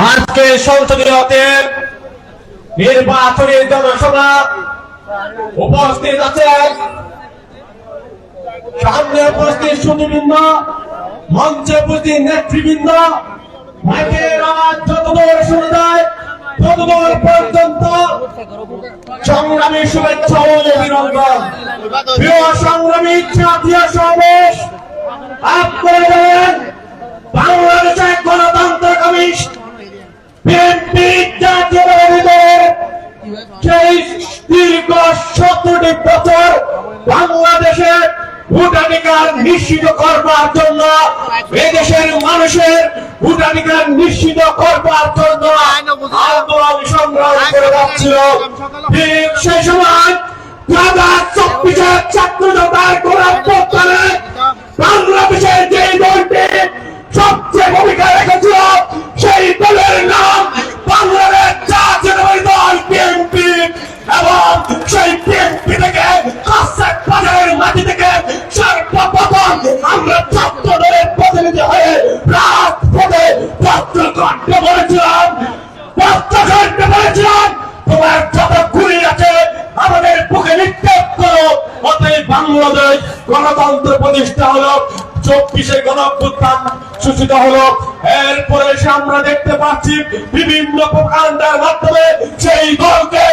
আজকে নির্বাচনী জনসভা উপস্থিত আছেন সামনে উপস্থিত মঞ্চে উপস্থিত নেতৃবৃন্দ মাইকের আওয়াজ যতদূর শুনে যায় ততদূর পর্যন্ত সংগ্রামী শুভেচ্ছা ও অভিনন্দন। প্রিয় সংগ্রামী জাতীয় সমাবেশ আপনারা জানেন বাংলাদেশের গণতন্ত্র কমিশন, বিএনপি জাতীয় সেই দীর্ঘ সতেরোটি বছর বাংলাদেশের ভোটাধিকার নিশ্চিত করবার জন্য, এদেশের মানুষের ভোটাধিকার নিশ্চিত করবার জন্য আন্দোলন সংগ্রাম করে যাচ্ছিল। ঠিক সেই সময় দাদা চব্বিশের আমরা হয়ে তোমার যত আছে, আমাদের বুকে নিক্ষেপ করো। অতএব বাংলাদেশ গণতন্ত্র প্রতিষ্ঠা হলো, চব্বিশে গণঅভ্যুত্থান সূচিত হলো। এরপরে আমরা দেখতে পাচ্ছি বিভিন্ন প্রকাণ্ডার মাধ্যমে সেই দলকে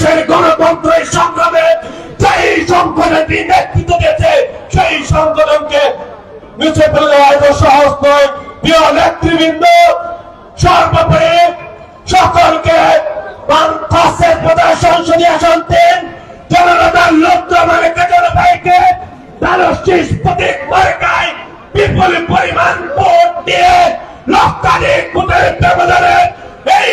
বাংলাদেশের গণতন্ত্রের সংগ্রামে যেই সংগঠনটি নেতৃত্ব দিয়েছে, সেই সংগঠনকে নিচে ফেলে এত সহজ নয়। প্রিয় নেতৃবৃন্দ, সর্বোপরি সকলকে সংসদীয় মানে পরিমাণ এই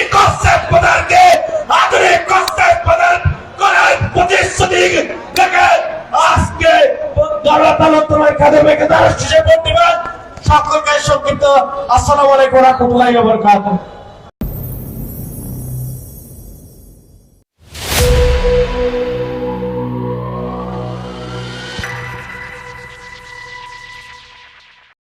সকলকে সংক্ষিপ্ত। আসসালামু আলাইকুম রহমতুল্লাহি